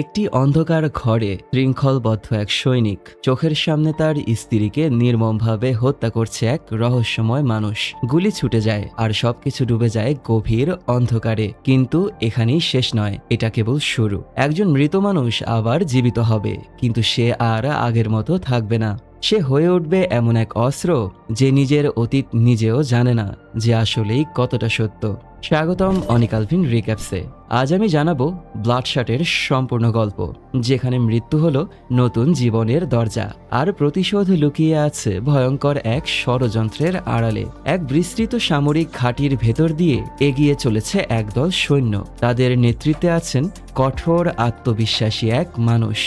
একটি অন্ধকার ঘরে শৃঙ্খলবদ্ধ এক সৈনিক চোখের সামনে তার স্ত্রীকে নির্মমভাবে হত্যা করছে এক রহস্যময় মানুষ। গুলি ছুটে যায় আর সবকিছু ডুবে যায় গভীর অন্ধকারে। কিন্তু এখানেই শেষ নয়, এটা কেবল শুরু। একজন মৃত মানুষ আবার জীবিত হবে, কিন্তু সে আর আগের মতো থাকবে না। সে হয়ে উঠবে এমন এক অস্ত্র যে নিজের অতীত নিজেও জানে না যে আসলেই কতটা সত্য। স্বাগতম অনিকালভিন রিক্যাপসে আজ আমি জানাব ব্লাডশাটের সম্পূর্ণ গল্প, যেখানে মৃত্যু হলো নতুন জীবনের দরজা, আর প্রতিশোধ লুকিয়ে আছে ভয়ঙ্কর এক ষড়যন্ত্রের আড়ালে। এক বিস্তৃত সামরিক ঘাঁটির ভেতর দিয়ে এগিয়ে চলেছে একদল সৈন্য। তাদের নেতৃত্বে আছেন কঠোর আত্মবিশ্বাসী এক মানুষ,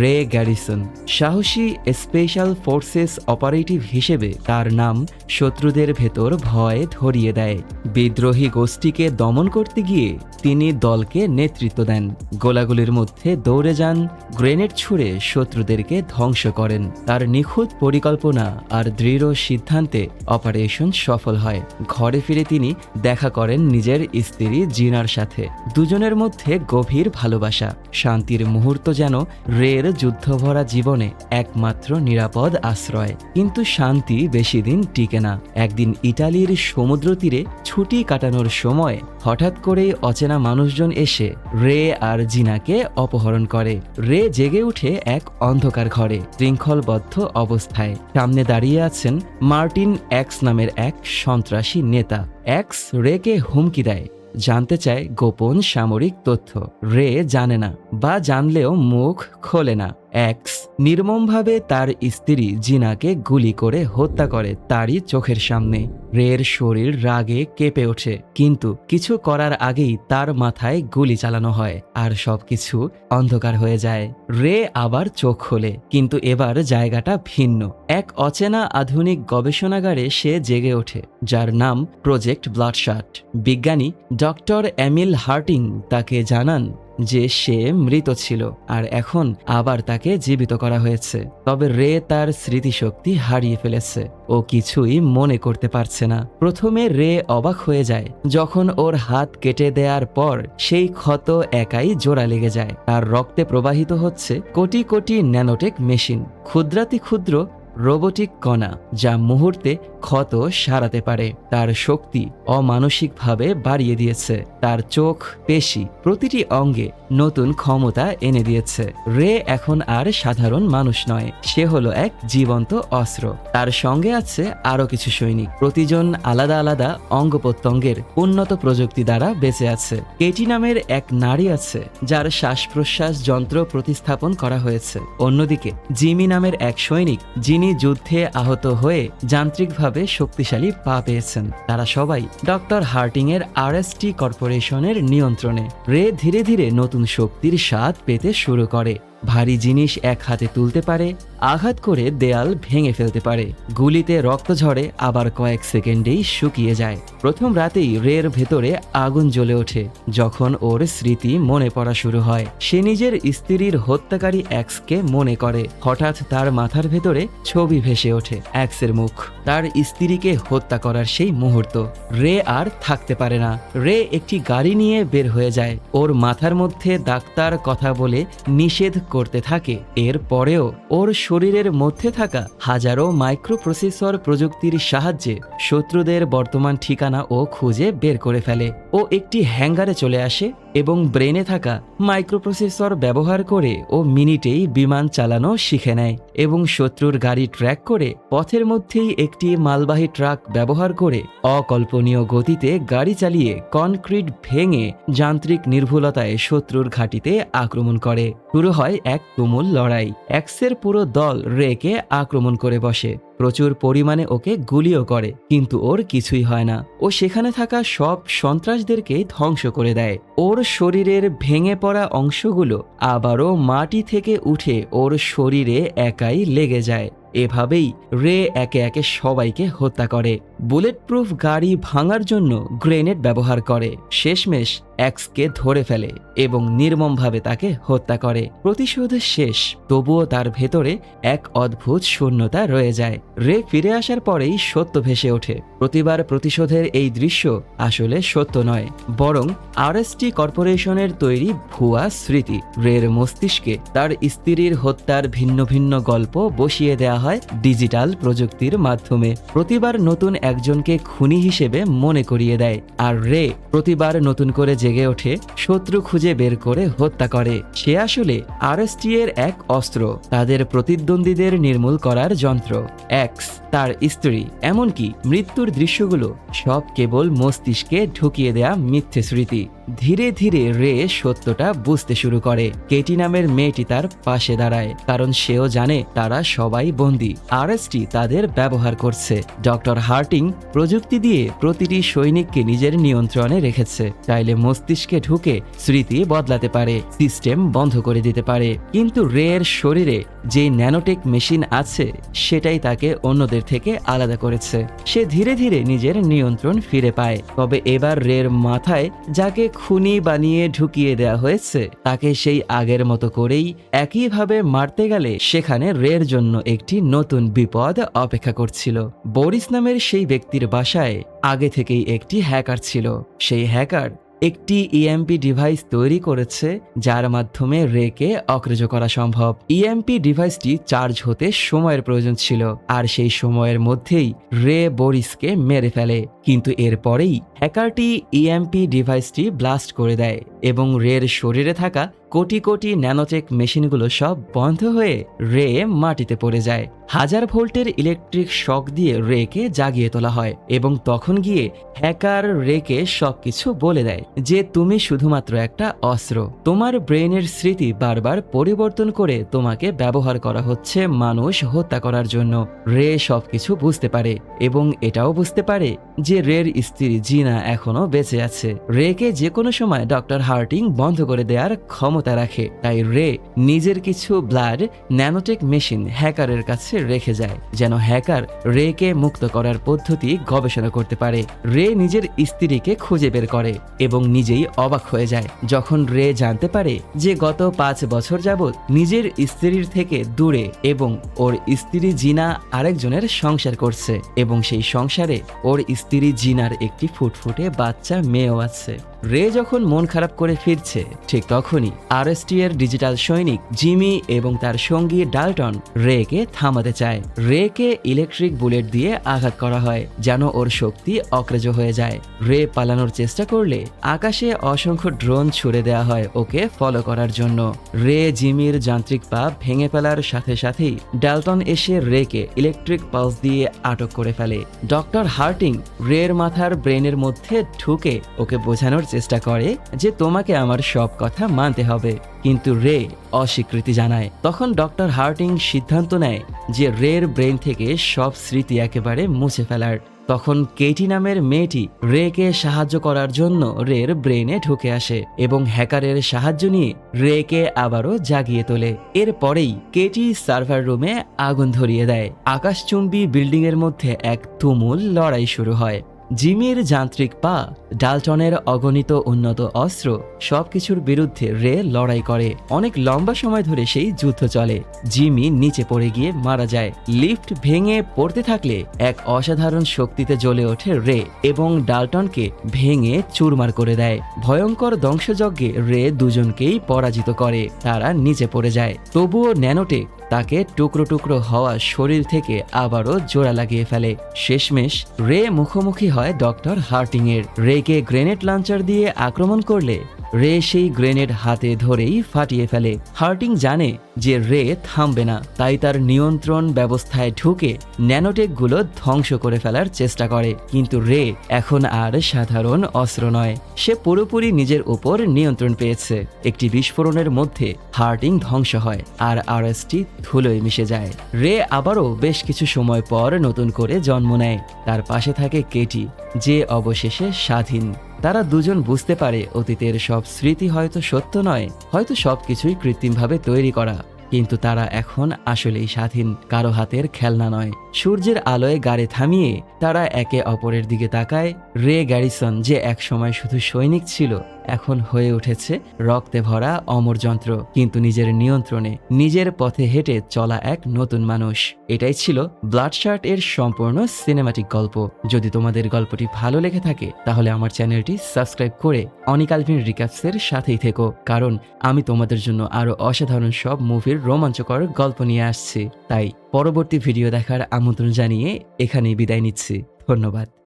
রে গ্যারিসন। সাহসী স্পেশাল ফোর্সেস অপারেটিভ হিসেবে তার নাম শত্রুদের ভেতর ভয় ধরিয়ে দেয়। বিদ্রোহী গোষ্ঠীকে দমন করতে গিয়ে তিনি দলকে নেতৃত্ব দেন। গোলাগুলির মধ্যে দৌড়ে যান, গ্রেনেড ছুঁড়ে শত্রুদেরকে ধ্বংস করেন। তার নিখুঁত পরিকল্পনা আর দৃঢ় সিদ্ধান্তে অপারেশন সফল হয়। ঘরে ফিরে তিনি দেখা করেন নিজের স্ত্রী জিনার সাথে। দুজনের মধ্যে গভীর ভালোবাসা, শান্তির মুহূর্ত যেন রের যুদ্ধভরা জীবনে একমাত্র নিরাপদ আশ্রয়। কিন্তু শান্তি বেশি দিন টিকে না। একদিন ইটালির সমুদ্র তীরে ছুটি কাটানোর সময় হঠাৎ করেই অচেনা মানুষজন এসে রে আর জিনাকে অপহরণ করে। রে জেগে উঠে এক অন্ধকার ঘরে, শৃঙ্খলবদ্ধ অবস্থায়। সামনে দাঁড়িয়ে আছেন মার্টিন এক্স নামের এক সন্ত্রাসী নেতা। এক্স রেকে হুমকি দেয়, জানতে চায় গোপন সামরিক তথ্য। রে জানে না বা জানলেও মুখ খোলে না। এক্স নির্মমভাবে তার স্ত্রী জিনাকে গুলি করে হত্যা করে তারই চোখের সামনে। রের শরীর রাগে কেঁপে ওঠে, কিন্তু কিছু করার আগেই তার মাথায় গুলি চালানো হয় আর সবকিছু অন্ধকার হয়ে যায়। রে আবার চোখ খোলে, কিন্তু এবার জায়গাটা ভিন্ন। এক অচেনা আধুনিক গবেষণাগারে সে জেগে ওঠে, যার নাম প্রজেক্ট ব্লাডশাট বিজ্ঞানী ডক্টর এমিল হার্টিং তাকে জানান যে সে মৃত ছিল, আর এখন আবার তাকে জীবিত করা হয়েছে। তবে রে তার স্মৃতিশক্তি হারিয়ে ফেলেছে, ও কিছুই মনে করতে পারছে না। প্রথমে রে অবাক হয়ে যায়, যখন ওর হাত কেটে দেওয়ার পর সেই ক্ষত একাই জোড়া লেগে যায়। তার রক্তে প্রবাহিত হচ্ছে কোটি কোটি ন্যানোটেক মেশিন। ক্ষুদ্রাতি ক্ষুদ্র রোবোটিক কণা যা মুহূর্তে ক্ষত সারাতে পারে। তার শক্তি অমানসিকভাবে বাড়িয়ে দিয়েছে। তার চোখ, পেশি প্রতিটি অঙ্গে নতুন ক্ষমতা এনে দিয়েছে। রে এখন আর সাধারণ মানুষ নয়, সে হলো এক জীবন্ত অস্ত্র। তার সঙ্গে আছে আরও কিছু সৈনিক। প্রতিজন আলাদা আলাদা অঙ্গ প্রত্যঙ্গের উন্নত প্রযুক্তি দ্বারা বেঁচে আছে। কেটি নামের এক নারী আছে, যার শ্বাস প্রশ্বাস যন্ত্র প্রতিস্থাপন করা হয়েছে। অন্যদিকে জিমি নামের এক সৈনিক, যিনি যুদ্ধে আহত হয়ে যান্ত্রিকভাবে শক্তিশালী পা পেয়েছেন। তারা সবাই ডক্টর হার্টিং এর আরএসটি কর্পোরেশনের নিয়ন্ত্রণে রে ধীরে ধীরে নতুন শক্তির স্বাদ পেতে শুরু করে। ভারী জিনিস এক হাতে তুলতে পারে, আঘাত করে দেয়াল ভেঙে ফেলতে পারে। গুলিতে রক্ত ঝরে, আবার কয়েক সেকেন্ডেই শুকিয়ে যায়। প্রথম রাতেই রের ভেতরে আগুন জ্বলে ওঠে, যখন ওর স্মৃতি মনে পড়া শুরু হয়। সে নিজের স্ত্রীর হত্যাকারী অ্যাক্সকে মনে করে। হঠাৎ তার মাথার ভেতরে ছবি ভেসে ওঠে অ্যাক্সের মুখ। তার স্ত্রীকে হত্যা করার সেই মুহূর্ত। রে আর থাকতে পারে না। রে একটি গাড়ি নিয়ে বের হয়ে যায়। ওর মাথার মধ্যে ডাক্তার কথা বলে নিষেধ করতে থাকে। এর পরেও ওর শরীরের মধ্যে থাকা হাজারো মাইক্রোপ্রসেসর প্রযুক্তির সাহায্যে শত্রুদের বর্তমান ঠিকানা ও খুঁজে বের করে ফেলে ও একটি হ্যাঙ্গারে চলে আসে এবং ব্রেনে থাকা মাইক্রোপ্রসেসর ব্যবহার করে ও মিনিটেই বিমান চালানো শিখে নেয় এবং শত্রুর গাড়ি ট্র্যাক করে পথের মধ্যেই একটি মালবাহী ট্রাক ব্যবহার করে অকল্পনীয় গতিতে গাড়ি চালিয়ে কনক্রিট ভেঙে যান্ত্রিক নির্ভুলতায় শত্রুর ঘাঁটিতে আক্রমণ করে। শুরু হয় এক তুমুল লড়াই। এক্সের পুরো দল রেকে আক্রমণ করে বসে। প্রচুর পরিমাণে ওকে গুলিও করে, কিন্তু ওর কিছুই হয় না। ও সেখানে থাকা সব সন্ত্রাসদেরকেই ধ্বংস করে দেয়। ওর শরীরের ভেঙে পড়া অংশগুলো আবারও মাটি থেকে উঠে ওর শরীরে একাই লেগে যায়। এভাবেই রে একে একে সবাইকে হত্যা করে। বুলেট প্রুফ গাড়ি ভাঙার জন্য গ্রেনেড ব্যবহার করে। শেষমেশ এক্সকে ধরে ফেলে এবং নির্মমভাবে তাকে হত্যা করে। প্রতিশোধ শেষ, তবুও তার ভেতরে এক অদ্ভুত শূন্যতা রয়ে যায়। রে ফিরে আসার পরেই সত্য ভেসে ওঠে। প্রতিবার প্রতিশোধের এই দৃশ্য আসলে সত্য নয়, বরং আরএসটি কর্পোরেশনের তৈরি ভুয়া স্মৃতি। রের মস্তিষ্কে তার স্ত্রীর হত্যার ভিন্ন ভিন্ন গল্প বসিয়ে দেয়া হয়। ডিজিটাল প্রযুক্তির মাধ্যমে। প্রতিবার নতুন একজনকে খুনি হিসেবে মনে করিয়ে দেয়। আর রে, প্রতিবার নতুন করে জেগে ওঠে, শত্রু খুঁজে বের করে হত্যা করে। সে আসলে আরএসটি এর এক অস্ত্র, তাদের প্রতিদ্বন্দ্বীদের নির্মূল করার যন্ত্র। এক্স তার স্ত্রী, এমনকি মৃত্যুর দৃশ্যগুলো সব কেবল মস্তিষ্কে ঢুকিয়ে দেয়া মিথ্যে স্মৃতি। ধীরে ধীরে রে সত্যটা বুঝতে শুরু করে। কেটি নামের মেয়েটি তার পাশে দাঁড়ায়, কারণ সেও জানে তারা সবাই বন্দী। আরএসটি তাদের ব্যবহার করছে। ডক্টর হার্টিং প্রযুক্তি দিয়ে প্রতিটি সৈনিককে নিজের নিয়ন্ত্রণে রেখেছে। চাইলে মস্তিষ্কে ঢুকে স্মৃতি বদলাতে পারে, সিস্টেম বন্ধ করে দিতে পারে। কিন্তু রের শরীরে যে ন্যানোটেক মেশিন আছে, সেটাই তাকে অন্যদের থেকে আলাদা করেছে। সে ধীরে ধীরে নিজের নিয়ন্ত্রণ ফিরে পায়। তবে এবার রের মাথায় যাকে খুনি বানিয়ে ঢুকিয়ে দেয়া হয়েছে। তাকে সেই আগের মতো করেই একইভাবে মারতে গেলে সেখানে রের জন্য একটি নতুন বিপদ অপেক্ষা করছিল। বরিস নামের সেই ব্যক্তির বাসায় আগে থেকেই একটি হ্যাকার ছিল। সেই হ্যাকার একটি ইএমপি ডিভাইস তৈরি করেছে, যার মাধ্যমে রেকে অক্রেজ করা সম্ভব। ইএমপি ডিভাইসটি চার্জ হতে সময়ের প্রয়োজন ছিল, আর সেই সময়ের মধ্যেই রে বরিসকে মেরে ফেলে। কিন্তু এরপরেই হ্যাকারটি ইএমপি ডিভাইসটি ব্লাস্ট করে দেয়, এবং রের শরীরে থাকা কোটি কোটি ন্যানোটেক মেশিনগুলো সব বন্ধ হয়ে রে মাটিতে পড়ে যায়। হাজার ভোল্টের ইলেকট্রিক শক দিয়ে রেকে জাগিয়ে তোলা হয় এবং তখন গিয়ে হ্যাকার রেকে সবকিছু বলে দেয় যে তুমি শুধুমাত্র একটা অস্ত্র। তোমার ব্রেনের স্মৃতি বারবার পরিবর্তন করে তোমাকে ব্যবহার করা হচ্ছে মানুষ হত্যা করার জন্য। রে সবকিছু বুঝতে পারে এবং এটাও বুঝতে পারে যে রের স্ত্রী জিনা এখনও বেঁচে আছে। রেকে যে কোনো সময় ডক্টর হার্টিং বন্ধ করে দেওয়ার ক্ষমতা রাখে, তাই রে নিজের কিছু ব্লাড ন্যানোটেক মেশিন হ্যাকারের কাছে রেখে যায়, যেন হ্যাকার রেকে মুক্ত করার পদ্ধতি গবেষণা করতে পারে। রে নিজের স্ত্রীকে খুঁজে বের করে এবং নিজেই অবাক হয়ে যায়। যখন রে জানতে পারে যে গত পাঁচ বছর যাবৎ নিজের স্ত্রীর থেকে দূরে এবং ওর স্ত্রী জিনা আরেকজনের সংসার করছে এবং সেই সংসারে ওর স্ত্রী জিনার একটি ফুটফুটে বাচ্চা মেয়েও আছে। রে যখন মন খারাপ করে ফিরছে, ঠিক তখনই আরএসটি এর ডিজিটাল সৈনিক জিমি এবং তার সঙ্গী ডালটন রেকে থামাতে চায়। রেকে ইলেকট্রিক বুলেট দিয়ে আঘাত করা হয়, যেন ওর শক্তি অক্রেজ হয়ে যায়। রে পালানোর চেষ্টা করলে আকাশে অসংখ্য ড্রোন ছুড়ে দেওয়া হয় ওকে ফলো করার জন্য। রে জিমির যান্ত্রিক পা ভেঙে ফেলার সাথে সাথেই ডালটন এসে রেকে ইলেকট্রিক পালস দিয়ে আটক করে ফেলে। ডক্টর হার্টিং রের মাথার ব্রেনের মধ্যে ঢুকে ওকে বোঝানোর করে যে তোমাকে আমার সব কথা মানতে হবে। কিন্তু রে অস্বীকৃতি জানায়। তখন ডক্টর হার্টিং সিদ্ধান্ত নেয় যে রের ব্রেন থেকে সব স্মৃতি একেবারে মুছে ফেলার। তখন কেটি নামের মেয়েটি রেকে সাহায্য করার জন্য রের ব্রেনে ঢুকে আসে এবং হ্যাকারের সাহায্য নিয়ে রেকে আবারও জাগিয়ে তোলে। এরপরেই কেটি সার্ভার রুমে আগুন ধরিয়ে দেয়। আকাশচুম্বী বিল্ডিংয়ের মধ্যে এক তুমুল লড়াই শুরু হয়। জিমির যান্ত্রিক পা ডালটনের অগণিত উন্নত অস্ত্র সবকিছুর বিরুদ্ধে রে লড়াই করে। অনেক লম্বা সময় ধরে সেই যুদ্ধ চলে। জিমি নিচে পড়ে গিয়ে মারা যায়। লিফট ভেঙে পড়তে থাকলে এক অসাধারণ শক্তিতে জ্বলে ওঠে রে এবং ডালটনকে ভেঙে চুরমার করে দেয়। ভয়ঙ্কর ধ্বংসযজ্ঞে রে দুজনকেই পরাজিত করে। তারা নিচে পড়ে যায়। তবুও ন্যানোটেক তাকে টুকরো টুকরো হওয়া শরীর থেকে আবারও জোড়া লাগিয়ে ফেলে। শেষমেশ রে মুখোমুখি হয় ডক্টর হার্টিং এর রেকে গ্রেনেড লাঞ্চার দিয়ে আক্রমণ করলে রে সেই গ্রেনেড হাতে ধরেই ফাটিয়ে ফেলে। হার্টিং জানে যে রে থামবে না, তাই তার নিয়ন্ত্রণ ব্যবস্থায় ঢুকে ন্যানোটেকগুলো ধ্বংস করে ফেলার চেষ্টা করে। কিন্তু রে এখন আর সাধারণ অস্ত্র নয়, সে পুরোপুরি নিজের উপর নিয়ন্ত্রণ পেয়েছে। একটি বিস্ফোরণের মধ্যে হার্টিং ধ্বংস হয় আর আরএসটি ধুলোয় মিশে যায়। রে আবারও বেশ কিছু সময় পর নতুন করে জন্ম নেয়। তার পাশে থাকে কেটি, যে অবশেষে স্বাধীন। তারা দুজন বুঝতে পারে অতীতের সব স্মৃতি হয়তো সত্য নয়, হয়তো সবকিছুই কৃত্রিমভাবে তৈরি করা। কিন্তু তারা এখন আসলেই স্বাধীন, কারও হাতের খেলনা নয়। সূর্যের আলোয় গাড়ি থামিয়ে তারা একে অপরের দিকে তাকায়। রে গ্যারিসন, যে একসময় শুধু সৈনিক ছিল, এখন হয়ে উঠেছে রক্তে ভরা অমর যন্ত্র, কিন্তু নিজের নিয়ন্ত্রণে, নিজের পথে হেঁটে চলা এক নতুন মানুষ। এটাই ছিল ব্লাডশার্ট এর সম্পূর্ণ সিনেমাটিক গল্প। যদি তোমাদের গল্পটি ভালো লেগে থাকে, তাহলে আমার চ্যানেলটি সাবস্ক্রাইব করে অনিকালভিন রিক্যাপসের সাথেই থেকো। কারণ আমি তোমাদের জন্য আরও অসাধারণ সব মুভির রোমাঞ্চকর গল্প নিয়ে আসছি। তাই পরবর্তী ভিডিও দেখার আমন্ত্রণ জানিয়ে এখানেই বিদায় নিচ্ছি। ধন্যবাদ।